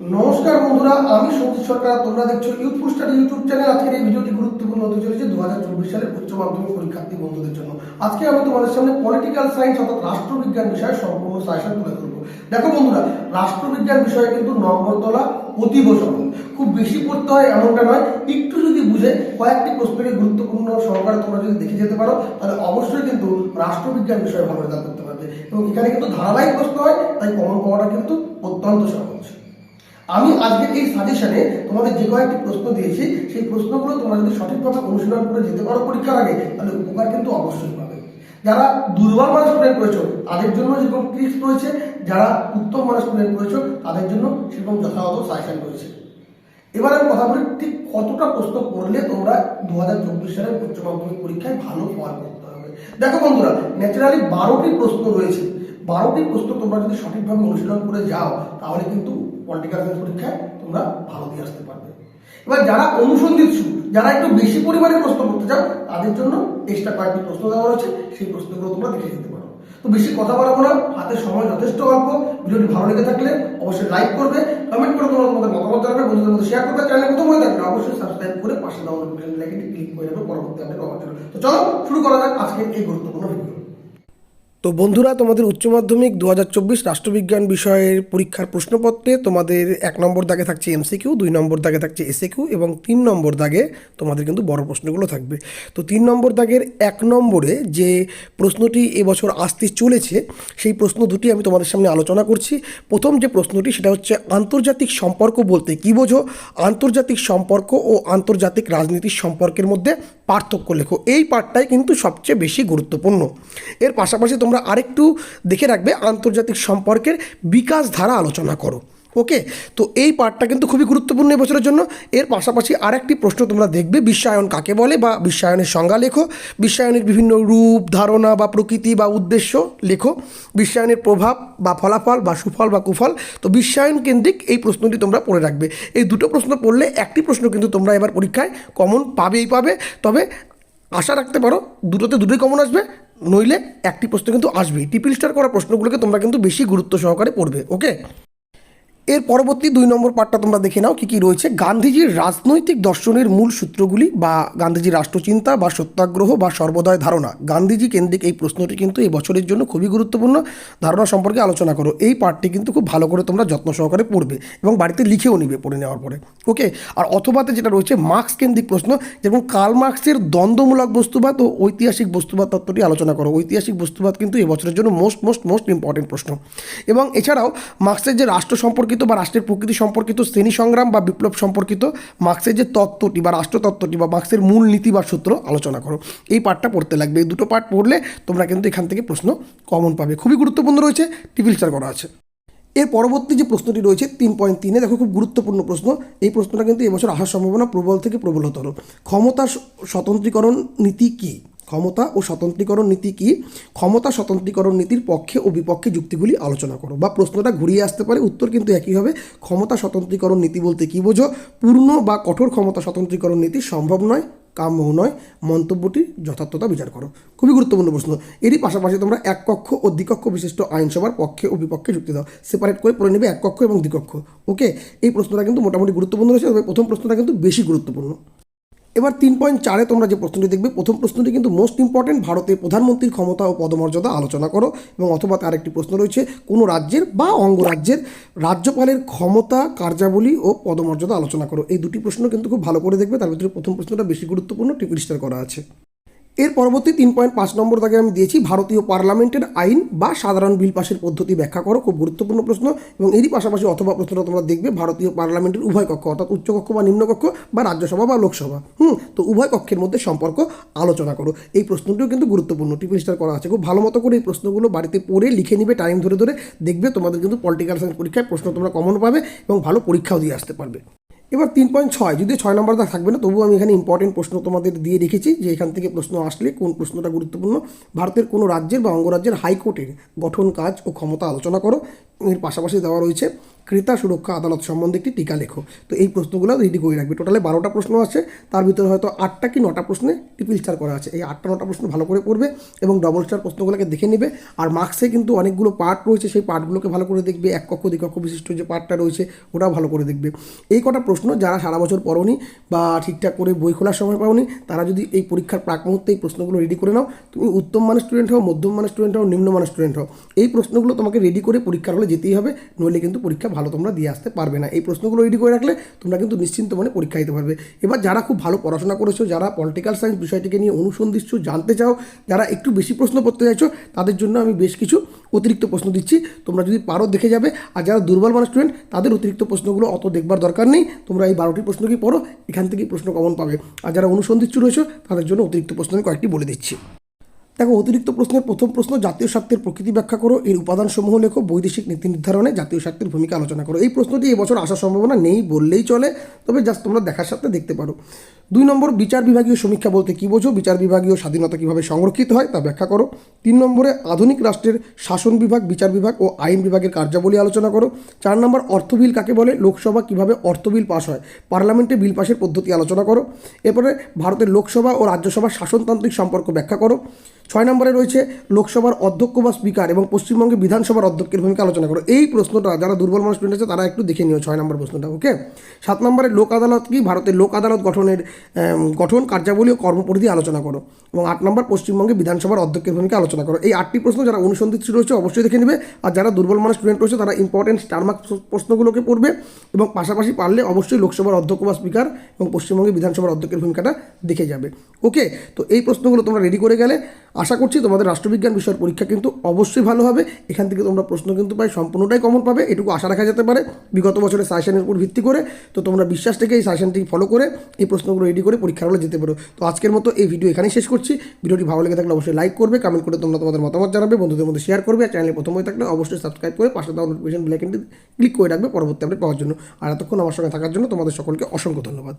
নমস্কার বন্ধুরা, আমি সতীশ সরকার। তোমরা দেখছ ইউথ স্টাডি ইউটিউব চ্যানেল আজকের এই ভিডিওটি গুরুত্বপূর্ণ হতে চলেছে দু হাজার চব্বিশ সালের উচ্চ মাধ্যমিক পরীক্ষার্থী বন্ধুদের জন্য। আজকে আমি তোমাদের সামনে পলিটিক্যাল সায়েন্স অর্থাৎ রাষ্ট্রবিজ্ঞান বিষয়ে সম্পূর্ণ সাজেশন তুলে ধরবো। দেখো বন্ধুরা, রাষ্ট্রবিজ্ঞান বিষয়ে কিন্তু নম্বর তোলা অতীব সহজ। খুব বেশি পড়তে হয় এমনটা নয়, একটু যদি বুঝে কয়েকটি প্রশ্নকে গুরুত্বপূর্ণ সহকারে তোমরা যদি দেখে যেতে পারো, তাহলে অবশ্যই কিন্তু রাষ্ট্রবিজ্ঞান বিষয়ে ভালো করতে পারবে। এবং এখানে কিন্তু ধারাবাহিক প্রশ্ন হয়, তাই কমন পাওয়াটা কিন্তু অত্যন্ত সহজ। আমি আজকে এই সাজেশনে তোমাদের যে কয়েকটি প্রশ্ন দিয়েছি, সেই প্রশ্নগুলো তোমরা যদি সঠিকভাবে অনুশীলন করে যেতে পারো পরীক্ষার আগে, তাহলে উপকার কিন্তু অবশ্যই পাবে। যারা দুর্বল মানের স্টুডেন্ট রয়েছে, তাদের জন্য যেরকম ট্রিক্স রয়েছে, যারা উত্তম মানের স্টুডেন্ট রয়েছে, তাদের জন্য সেরকম যথাযথ সাজেশন রয়েছে। এবার আমি কথা বলি, ঠিক কতটা প্রশ্ন করলে তোমরা দু হাজার চব্বিশ সালের উচ্চ মাধ্যমিক পরীক্ষায় ভালো ফল করতে হবে দেখো বন্ধুরা ন্যাচারালি বারোটি প্রশ্ন রয়েছে। বারোটি প্রশ্ন তোমরা যদি সঠিকভাবে অনুশীলন করে যাও, তাহলে কিন্তু পলিটিক্যাল সায়েন্স পরীক্ষায় তোমরা ভালো দিয়ে আসতে পারবে। এবার যারা অনুসন্ধিৎসু যারা একটু বেশি পরিমাণে প্রশ্ন করতে চাও, তাদের জন্য এক্সট্রা কয়েকটি প্রশ্ন দেওয়া রয়েছে, সেই প্রশ্নগুলো তোমরা দেখে যেতে পারো। তো বেশি কথা বলব না, হাতে সময় যথেষ্ট অল্প, ভিডিওটি ভালো লেগে থাকলে অবশ্যই লাইক করবে কমেন্ট করে তোমরা তোমাদের মতামত জানাবে, বন্ধুদের মধ্যে শেয়ার করবে চ্যানেল প্রথম হয়ে থাকলে অবশ্যই সাবস্ক্রাইব করে পাশে দেওয়া নোটিফিকেশন লাইকটি ক্লিক করে দেবে পরবর্তী আপডেট পাওয়ার জন্য তো চলো, শুরু করা যাক আজকের এই গুরুত্বপূর্ণ ভিডিও তো বন্ধুরা, তোমাদের উচ্চ মাধ্যমিক দু হাজার চব্বিশ রাষ্ট্রবিজ্ঞান বিষয়ের পরীক্ষার প্রশ্নপত্রে তোমাদের এক নম্বর দাগে থাকছে এমসিকিউ, দুই নম্বর দাগে থাকছে এসএকিউ এবং তিন নম্বর দাগে তোমাদের কিন্তু বড় প্রশ্নগুলো থাকবে। তো তিন নম্বর দাগের এক নম্বরে যে প্রশ্নটি এবছর আসতে চলেছে, সেই প্রশ্ন দুটি আমি তোমাদের সামনে আলোচনা করছি। প্রথম যে প্রশ্নটি, সেটা হচ্ছে আন্তর্জাতিক সম্পর্ক বলতে কী বোঝো? আন্তর্জাতিক সম্পর্ক ও আন্তর্জাতিক রাজনীতির সম্পর্কের মধ্যে পার্থক্য লেখো। এই পার্টটাই কিন্তু সবচেয়ে বেশি গুরুত্বপূর্ণ। এর পাশাপাশি তোমরা আরেকটু দেখে রাখবে, আন্তর্জাতিক সম্পর্কের বিকাশ ধারা আলোচনা করো। ওকে তো এই পার্টটা কিন্তু খুবই গুরুত্বপূর্ণ এবছরের জন্য। এর পাশাপাশি আরেকটি প্রশ্ন তোমরা দেখবে, বিশ্বায়ন কাকে বলে বা বিশ্বায়নের সংজ্ঞা লেখো। বিশ্বায়নের বিভিন্ন রূপ, ধারণা বা প্রকৃতি বা উদ্দেশ্য লেখো। বিশ্বায়নের প্রভাব বা ফলাফল বা সুফল বা কুফল। তো বিশ্বায়ন কেন্দ্রিক এই প্রশ্নটি তোমরা পড়ে রাখবে। এই দুটো প্রশ্ন পড়লে একটি প্রশ্ন কিন্তু তোমরা এবার পরীক্ষায় কমন পাবেই পাবে। তবে আশা রাখতে পারো, দুটোতে দুটোই কমন আসবে, নইলে একটি প্রশ্ন কিন্তু আসবেই। টিপিল স্টার করা প্রশ্নগুলোকে তোমরা কিন্তু বেশি গুরুত্ব সহকারে পড়বে ওকে এর পরবর্তী দুই নম্বর পার্টটা তোমরা দেখে নাও, কী কী রয়েছে। গান্ধীজির রাজনৈতিক দর্শনের মূল সূত্রগুলি বা গান্ধীজির রাষ্ট্রচিন্তা বা সত্যাগ্রহ বা সর্বদয় ধারণা। গান্ধীজি কেন্দ্রিক এই প্রশ্নটি কিন্তু এই বছরের জন্য খুবই গুরুত্বপূর্ণ। ধারণা সম্পর্কে আলোচনা করো। এই পার্টটি কিন্তু খুব ভালো করে তোমরা যত্ন সহকারে পড়বে এবং বাড়িতে লিখেও নিবে পড়ে নেওয়ার পরে। ওকে আর অথবাতে যেটা রয়েছে, মার্কস কেন্দ্রিক প্রশ্ন যেমন কার্ল মার্কসের দ্বন্দ্বমূলক বস্তুবাদ ও ঐতিহাসিক বস্তুবাদ তত্ত্বটি আলোচনা করো। ঐতিহাসিক বস্তুবাদ কিন্তু এই বছরের জন্য মোস্ট মোস্ট মোস্ট ইম্পর্টেন্ট প্রশ্ন। এবং এছাড়াও মার্কসের যে রাষ্ট্র সম্পর্কিত বা রাষ্ট্রের প্রকৃতি সম্পর্কিত, শ্রেণি সংগ্রাম বা বিপ্লব সম্পর্কিত মার্ক্সের যে তত্ত্বটি বা রাষ্ট্রতত্ত্বটি বা মার্ক্সের মূল নীতি বা সূত্র আলোচনা করো। এই পাঠটা পড়তে লাগবে। এই দুটো পার্ট পড়লে তোমরা কিন্তু এখান থেকে প্রশ্ন কমন পাবে। খুবই গুরুত্বপূর্ণ রয়েছে টিপিল স্টার করা আছে। এর পরবর্তী যে প্রশ্নটি রয়েছে, তিন পয়েন্ট তিনে, দেখো খুব গুরুত্বপূর্ণ প্রশ্ন। এই প্রশ্নটা কিন্তু এবছর আসার সম্ভাবনা প্রবল থেকে প্রবলতর। ক্ষমতা স্বতন্ত্রীকরণ নীতি কী? ক্ষমতা ও স্বতন্ত্রীকরণ নীতি কি? ক্ষমতা, স্বতন্ত্রীকরণ নীতির পক্ষে ও বিপক্ষে যুক্তিগুলি আলোচনা করো। বা প্রশ্নটা ঘুরিয়ে আসতে পারে, উত্তর কিন্তু একই হবে। ক্ষমতা, স্বতন্ত্রীকরণ নীতি বলতে কী বোঝো? পূর্ণ বা কঠোর ক্ষমতা, স্বতন্ত্রীকরণ নীতি সম্ভব নয়, কাম্য নয়। মন্তব্যটির যথার্থতা বিচার করো। খুবই গুরুত্বপূর্ণ প্রশ্ন। এরই পাশাপাশি তোমরা এক কক্ষ ও দ্বিকক্ষ বিশিষ্ট আইনসভার পক্ষে ও বিপক্ষে যুক্তি দাও। সেপারেট করে পড়ে নেবে এক কক্ষ এবং দ্বিকক্ষ। ওকে এই প্রশ্নটা কিন্তু মোটামুটি গুরুত্বপূর্ণ রয়েছে, তবে প্রথম প্রশ্নটা কিন্তু বেশি গুরুত্বপূর্ণ। এবার তিন পয়েন্ট চারে তোমরা যে প্রশ্নটি দেখবে, প্রথম প্রশ্নটি কিন্তু মোস্ট ইম্পর্টেন্ট ভারতে প্রধানমন্ত্রীর ক্ষমতা ও পদমর্যাদা আলোচনা করো। এবং অথবা তার একটি প্রশ্ন রয়েছে, কোনো রাজ্যের বা অঙ্গরাজ্যের রাজ্যপালের ক্ষমতা, কার্যাবলী ও পদমর্যাদা আলোচনা করো? এই দুটি প্রশ্ন কিন্তু খুব ভালো করে দেখবে, তার ভিতরে প্রথম প্রশ্নটা বেশি গুরুত্বপূর্ণ টিপিস্টার করা আছে। এর পরবর্তী তিন পয়েন্ট পাঁচ নম্বর দাগে আমি দিয়েছি, ভারতীয় পার্লামেন্টের আইন বা সাধারণ বিল পাশের পদ্ধতি ব্যাখ্যা করো, খুব গুরুত্বপূর্ণ প্রশ্ন এবং এরই পাশাপাশি অথবা প্রশ্নটা তোমরা দেখবে, ভারতীয় পার্লামেন্টের উভয় কক্ষ, অর্থাৎ উচ্চকক্ষ বা নিম্নকক্ষ বা রাজ্যসভা বা লোকসভা। হুম, তো উভয় কক্ষের মধ্যে সম্পর্ক আলোচনা করো। এই প্রশ্নটিও কিন্তু গুরুত্বপূর্ণ টিপিল স্টার করা আছে। খুব ভালো মতো করে এই প্রশ্নগুলো বাড়িতে পড়ে লিখে নিবে টাইম ধরে ধরে দেখবে, তোমাদের কিন্তু পলিটিক্যাল সায়েন্স পরীক্ষায় প্রশ্ন তোমরা কমন পাবে এবং ভালো পরীক্ষাও দিয়ে আসতে পারবে। এবার তিন পয়েন্ট ছয় যদি ছয় নম্বর থাকবে না, তবুও আমি এখানে ইম্পর্টেন্ট প্রশ্ন তোমাদের দিয়ে রেখেছি যে এখান থেকে প্রশ্ন আসলে কোন প্রশ্নটা গুরুত্বপূর্ণ। ভারতের কোনো রাজ্যের বা অঙ্গরাজ্যের হাইকোর্টের গঠন কাজ ও ক্ষমতা আলোচনা করো। এর পাশাপাশি দেওয়া রয়েছে ক্রেতা সুরক্ষা আদালত সম্বন্ধে একটি টিকা লেখো। তো এই প্রশ্নগুলো রেডি করে রাখবে। টোটালে বারোটা প্রশ্ন আছে, তার ভিতরে হয়তো আটটা কি নটা প্রশ্নে ট্রিপল স্টার করা আছে। এই আটটা নটা প্রশ্ন ভালো করে পড়বে এবং ডবল স্টার প্রশ্নগুলোকে দেখে নেবে। আর মার্কসে কিন্তু অনেকগুলো পার্ট রয়েছে, সেই পার্টগুলোকে ভালো করে দেখবে। এক কক্ষ দ্বিকক্ষ বিশিষ্ট যে পার্টটা রয়েছে, ওটাও ভালো করে দেখবে। এই কটা প্রশ্ন যারা সারা বছর পড়োনি বা ঠিকঠাক করে বই খোলার সময় পাওনি, তারা যদি এই পরীক্ষার প্রাক মুহূর্তে এই প্রশ্নগুলো রেডি করে নাও। তুমি উত্তম মানের স্টুডেন্ট হও, মধ্যম মানের স্টুডেন্ট হও, নিম্ন মানের স্টুডেন্ট হও। এই প্রশ্নগুলো তোমাকে রেডি করে পরীক্ষার হলে যেতেই হবে, নইলে কিন্তু পরীক্ষা ভালো তোমরা দিয়ে আসতে পারবে না। এই প্রশ্নগুলো রেডি করে রাখলে তোমরা কিন্তু নিশ্চিন্ত মনে পরীক্ষা দিতে পারবে। এবার যারা খুব ভালো পড়াশোনা করেছ, যারা পলিটিক্যাল সায়েন্স বিষয়টিকে নিয়ে অনুসন্ধিচ্ছ জানতে চাও, যারা একটু বেশি প্রশ্ন করতে চাইছো, তাদের জন্য আমি বেশ কিছু অতিরিক্ত প্রশ্ন দিচ্ছি। তোমরা যদি পারো দেখে যাবে। আর যারা দুর্বল মানের স্টুডেন্ট তাদের অতিরিক্ত প্রশ্নগুলো অত দেখবার দরকার নেই। তোমরা এই বারোটি প্রশ্নকেই পড়ো, এখান থেকেই প্রশ্ন কমন পাবে। আর যারা অনুসন্ধিচ্ছু রয়েছে, তাদের জন্য অতিরিক্ত প্রশ্ন আমি কয়েকটি বলে দিচ্ছি। দেখো, অতিরিক্ত প্রশ্নের প্রথম প্রশ্ন, জাতীয় স্বার্থের প্রকৃতি ব্যাখ্যা করো। এর উপাদানসমূহ লেখো, বৈদেশিক নীতি নির্ধারণে জাতীয় স্বার্থের ভূমিকা আলোচনা করো। এই প্রশ্নটি এবছর আসার সম্ভাবনা নেই বললেই চলে, তবে জাস্ট তোমরা দেখার সাথে দেখতে পারো। দুই নম্বর, বিচার বিভাগীয় সমীক্ষা বলতে কী বোঝো? বিচার বিভাগীয় স্বাধীনতা কীভাবে সংরক্ষিত হয় তা ব্যাখ্যা করো। তিন নম্বরে, আধুনিক রাষ্ট্রের শাসন বিভাগ, বিচার বিভাগ ও আইন বিভাগের কার্যাবলী আলোচনা করো। চার নম্বর, অর্থ বিল কাকে বলে? লোকসভা কীভাবে অর্থ বিল পাস হয়? পার্লামেন্টে বিল পাসের পদ্ধতি আলোচনা করো। এরপরে, ভারতের লোকসভা ও রাজ্যসভার শাসনতান্ত্রিক সম্পর্ক ব্যাখ্যা করো। ছয় নম্বরে রয়েছে লোকসভার অধ্যক্ষ বা স্পিকার এবং পশ্চিমবঙ্গে বিধানসভার অধ্যক্ষের ভূমিকা আলোচনা করো। এই প্রশ্নটা যারা দুর্বল মানুষ স্টুডেন্ট আছে তারা একটু দেখে নিও ছয় নম্বর প্রশ্নটা ওকে সাত নম্বরে লোক আদালত কি ভারতের লোক আদালত গঠনের গঠন, কার্যাবলী ও কর্মপরিধি আলোচনা করো এবং আট নম্বর পশ্চিমবঙ্গে বিধানসভার অধ্যক্ষের ভূমিকা আলোচনা করো। এই আটটি প্রশ্ন যারা অনুসন্ধিত রয়েছে অবশ্যই দেখে নেবে আর যারা দুর্বল মানুষ স্টুডেন্ট রয়েছে তারা ইম্পর্টেন্ট স্টার মার্ক প্রশ্নগুলোকে পড়বে এবং পাশাপাশি পারলে অবশ্যই লোকসভার অধ্যক্ষ বা স্পিকার এবং পশ্চিমবঙ্গে বিধানসভার অধ্যক্ষের ভূমিকাটা দেখে যাবে ওকে তো এই প্রশ্নগুলো তোমরা রেডি করে গেলে আশা করছি তোমাদের রাষ্ট্রবিজ্ঞান বিষয়ের পরীক্ষা কিন্তু অবশ্যই ভালো হবে। এখান থেকে তোমরা প্রশ্ন কিন্তু প্রায় সম্পূর্ণটাই কমন পাবে। এটুকু আশা রাখা যেতে পারে। বিগত বছরের সাজেশনের উপর ভিত্তি করে তো তোমরা বিশ্বাস থেকে এই সাজেশনটি ফলো করে এই প্রশ্নগুলো রেডি করে পরীক্ষার হলে যেতে পারো। তো আজকের মতো এই ভিডিও এখানেই শেষ করছি। ভিডিওটি ভালো লেগে থাকলে অবশ্যই লাইক করবে কমেন্ট করে তোমরা তোমাদের মতামত জানাবে, বন্ধুদের মধ্যে শেয়ার করবে, আর চ্যানেলে প্রথম হয়ে থাকলে অবশ্যই সাবস্ক্রাইব করে পাশে দেওয়া নোটিফিকেশন বেলাইকনটি ক্লিক করে রাখবে পরবর্তী আপডেট পাওয়ার জন্য। আর এতক্ষণ আমার সঙ্গে থাকার জন্য তোমাদের সকলকে অসংখ্য ধন্যবাদ।